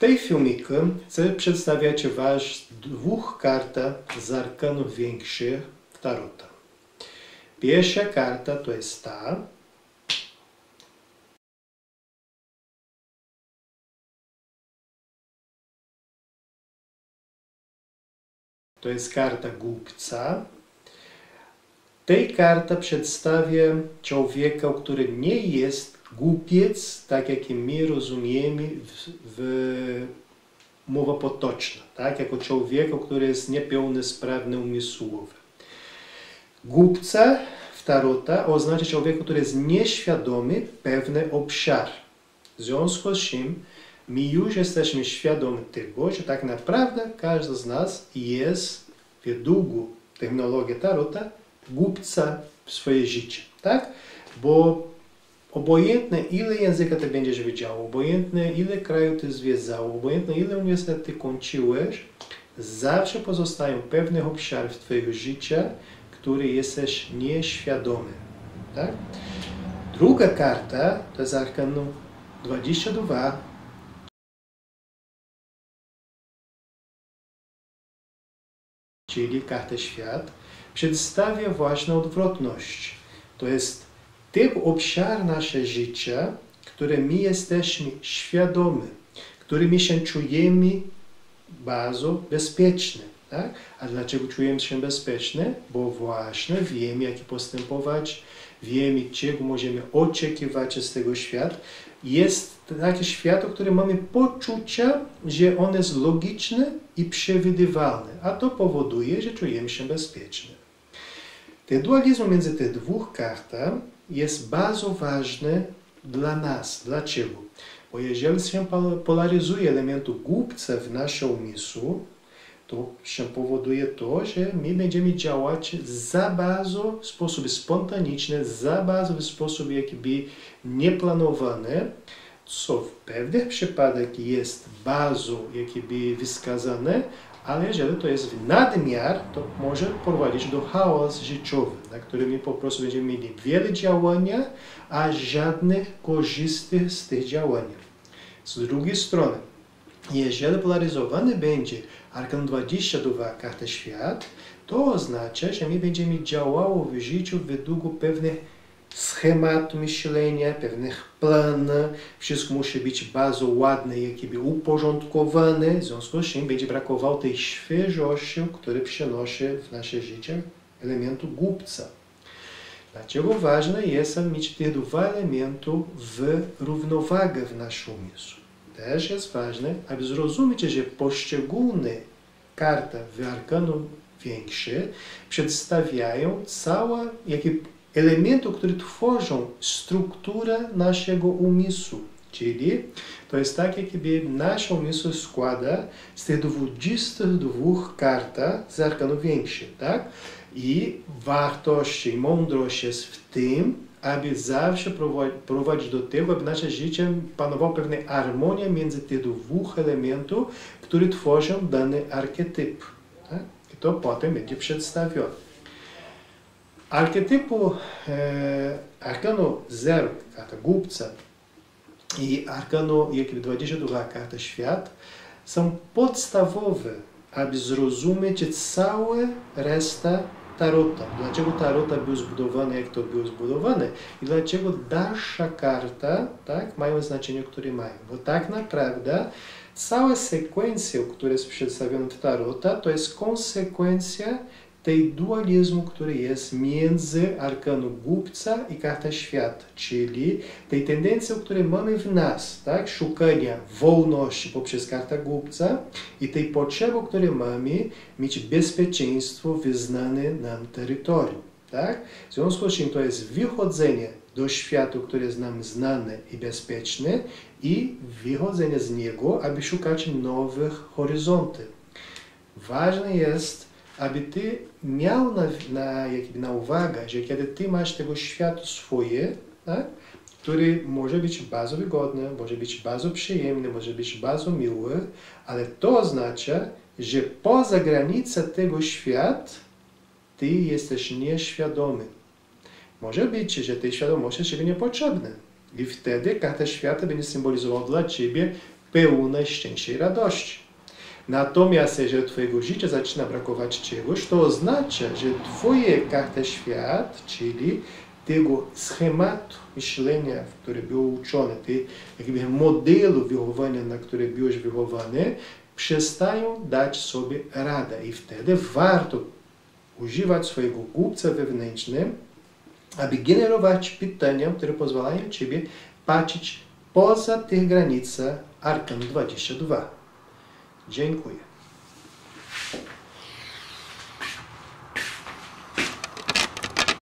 tej filmiku chcę przedstawiać Was dwóch kartach z arkanów większych Tarota. Pierwsza karta to jest ta, to jest karta głupca. Tej karta przedstawia człowieka, który nie jest głupiec, tak jak my rozumiemy w, w mowa potoczna, tak? jako człowieka, który jest niepełnosprawny umysłowo. Głupca w tarota oznacza człowieka, który jest nieświadomy pewny obszar. W związku z czym my już jesteśmy świadomi tego, że tak naprawdę każdy z nas jest według technologii tarota głupca w swoje życie, tak? Bo obojętne ile języka ty będziesz wiedział, obojętne ile kraju ty zwiedzał, obojętne ile uniwersytet ty kończyłeś, zawsze pozostają pewne obszary w twojego życia, które jesteś nieświadomy, tak? Druga karta to jest arkanum 22, czyli kartę świat, przedstawia właśnie odwrotność. To jest ten obszar naszego życia, który my jesteśmy świadomi, którymi się czujemy bardzo bezpieczne. Tak? A dlaczego czujemy się bezpieczne? Bo właśnie wiemy, jak postępować, wiemy, czego możemy oczekiwać z tego świata. Jest taki świat, w którym mamy poczucie, że on jest logiczny i przewidywalny, a to powoduje, że czujemy się bezpiecznie. Ten dualizm między tych dwóch kartach jest bardzo ważny dla nas. Dlaczego? Bo jeżeli się polaryzuje elementu głupca w naszym umysłu, to się powoduje to, że my będziemy działać za bardzo w sposób spontaniczny, za bardzo w sposób jakby nieplanowany, co w pewnych przypadkach jest bardzo jakby wskazane, ale jeżeli to jest w nadmiar, to może prowadzić do chaosu życiowy, na którym po prostu będziemy mieli wiele działania, a żadnych korzystnych z tych działań. Z drugiej strony, jeżeli polaryzowany będzie Arkan 22 karta świat, to oznacza, że my będziemy działało w życiu według pewnych schemat myślenia, pewnych planów. Wszystko musi być bardzo ładne, jakby uporządkowane. W związku z czym będzie brakowało tej świeżości, która przynosi w nasze życie elementu głupca. Dlaczego ważne jest mieć te dwa elementy w równowagę w naszym umysłu? Też jest ważne, aby zrozumieć, że poszczególne karty w arkanu większe przedstawiają całe jakby elementy, które tworzą strukturę naszego umysłu. Czyli to jest tak, jakby nasz umysł składa z tych 22 kart z arkanu większych, tak? I wartość i mądrość jest w tym, aby zawsze prowadzić do tego, aby nasze życie panowała pewna harmonia między tych dwóch elementów, które tworzą dany archetyp. Tak? I to potem będzie przedstawione. Archetypu e, arkanu 0, karta głupca, i arkanu jakby 22 karta świat są podstawowe, aby zrozumieć całą resztę tarota. Dlaczego tarota był zbudowany, jak to był zbudowany i dlaczego dalsza karta tak, mają znaczenie, które mają. Bo tak naprawdę cała sekwencja, która jest przedstawiona w tarota, to jest konsekwencja tej dualizmu, który jest między arkanem głupca i karta świata, czyli tej tendencji, której mamy w nas, tak, szukania wolności poprzez kartę głupca i tej potrzeby, której mamy mieć bezpieczeństwo w znanym nam terytorium. Tak? W związku z czym to jest wychodzenie do świata, który jest nam znany i bezpieczny i wychodzenie z niego, aby szukać nowych horyzontów. Ważne jest, aby ty miał na, na, jakby na że kiedy ty masz tego świata swoje, tak, który może być bardzo wygodny, może być bardzo przyjemny, może być bardzo miły, ale to oznacza, że poza granicą tego świata ty jesteś nieświadomy. Może być, że tej świadomości Ciebie niepotrzebna. I wtedy karta świata będzie symbolizowała dla Ciebie pełne szczęścia i radości. Natomiast jeżeli Twojego życia zaczyna brakować czegoś, to oznacza, że Twoje karta świat, czyli tego schematu myślenia, w który był uczony, tej jakby modelu wychowania, na który byłeś wychowany, przestają dać sobie radę. I wtedy warto używać swojego głupca wewnętrznego, aby generować pytania, które pozwalają Ciebie patrzeć poza tych granicach Arkan 22. Dziękuję.